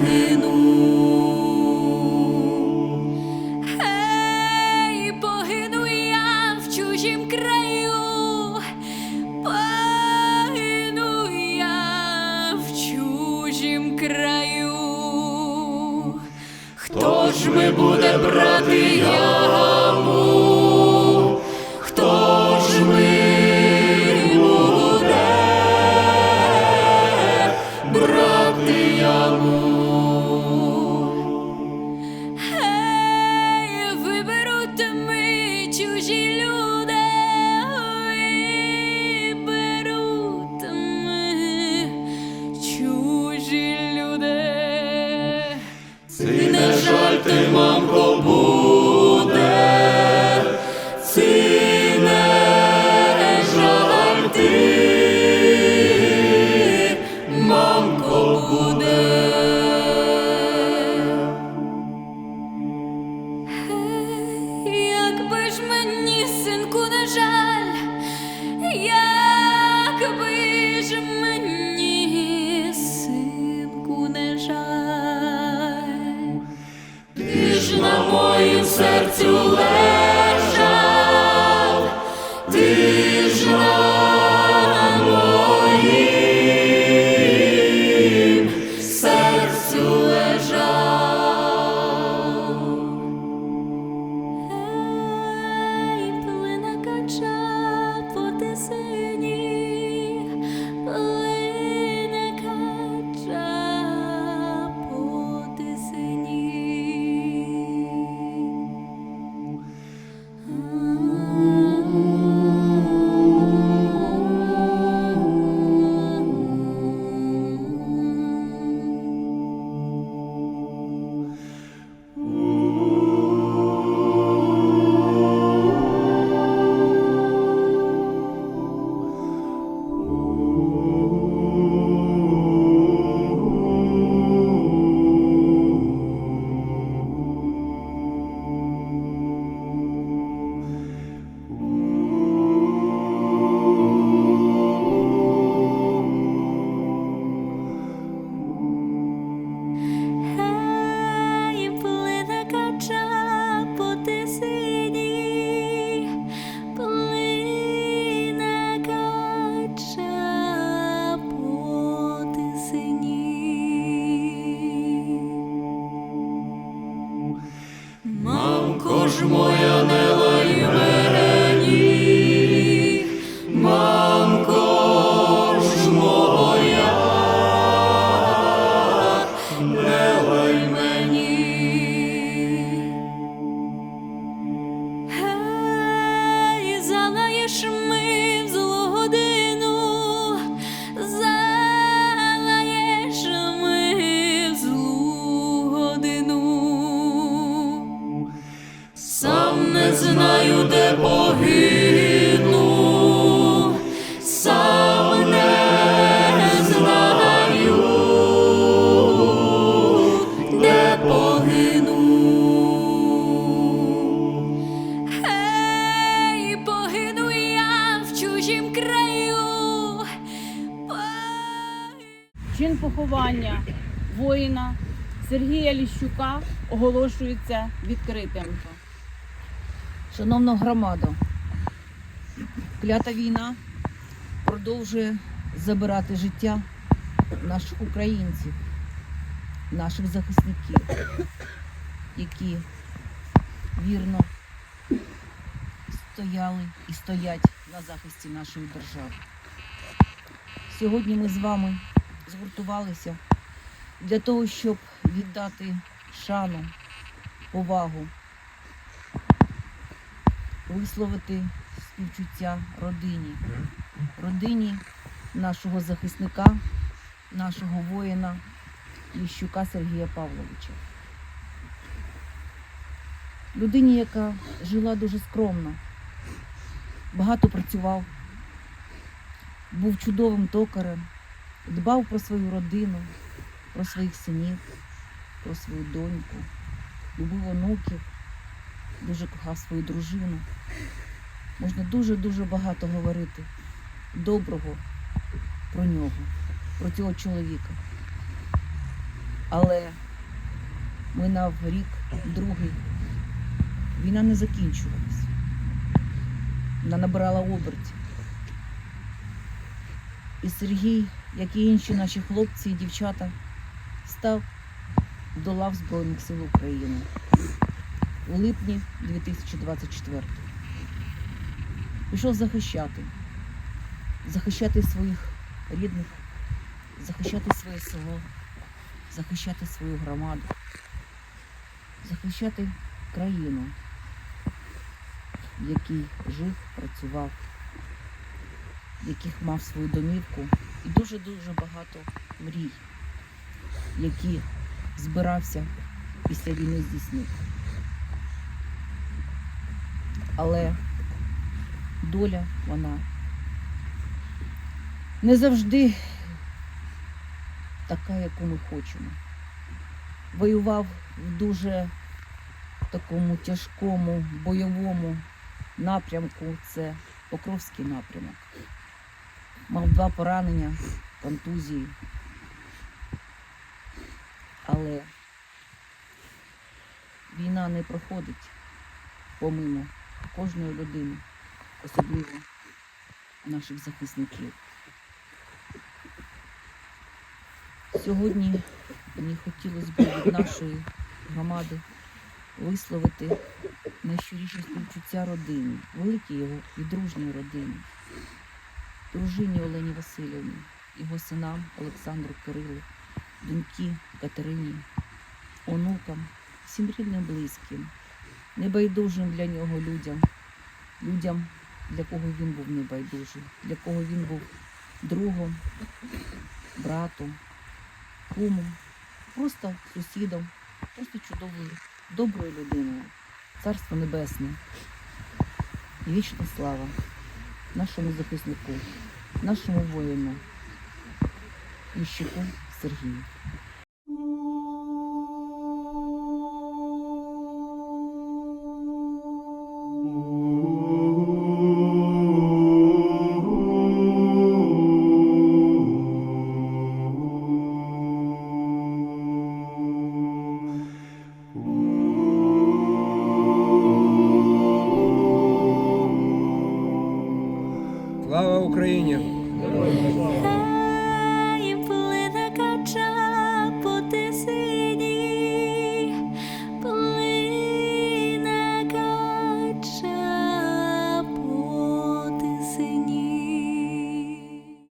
погину, гей, погину я в чужім краю, погину я в чужім краю, хто ж ми буде брати я? Deixa o gilho. поховання воїна Сергія Ліщука оголошується відкритим. Шановна громада, клята війна продовжує забирати життя наших українців, наших захисників, які вірно стояли і стоять на захисті нашої держави. Сьогодні ми з вами згуртувалися для того, щоб віддати шану, повагу, висловити співчуття родині, родині нашого захисника, нашого воїна Ліщука Сергія Павловича. Людині, яка жила дуже скромно, багато працював, був чудовим токарем дбав про свою родину, про своїх синів, про свою доньку, любив онуків, дуже кохав свою дружину. Можна дуже-дуже багато говорити доброго про нього, про цього чоловіка. Але минав рік, другий. Війна не закінчувалась. Вона набирала обертів. І Сергій, як і інші наші хлопці і дівчата, став до лав Збройних сил України у липні 2024 Пішов захищати, захищати своїх рідних, захищати своє село, захищати свою громаду, захищати країну, в якій жив, працював, в яких мав свою домівку і дуже-дуже багато мрій, які збирався після війни здійснити. Але доля вона не завжди така, яку ми хочемо. Воював в дуже такому тяжкому бойовому напрямку, це Покровський напрямок. Мав два поранення, контузії. Але війна не проходить помимо кожної людини, особливо наших захисників. Сьогодні мені хотілося б від нашої громади висловити найщиріше співчуття родині, великій його і дружній родині, дружині Олені Васильівні, його синам Олександру Кирилу, доньки Катерині, онукам, всім рідним близьким, небайдужим для нього людям, людям, для кого він був небайдужий, для кого він був другом, братом, кумом, просто сусідом, просто чудовою, доброю людиною. Царство Небесне. І вічна слава нашому захиснику, нашому воїну, Іщику Сергію. Слава Україні!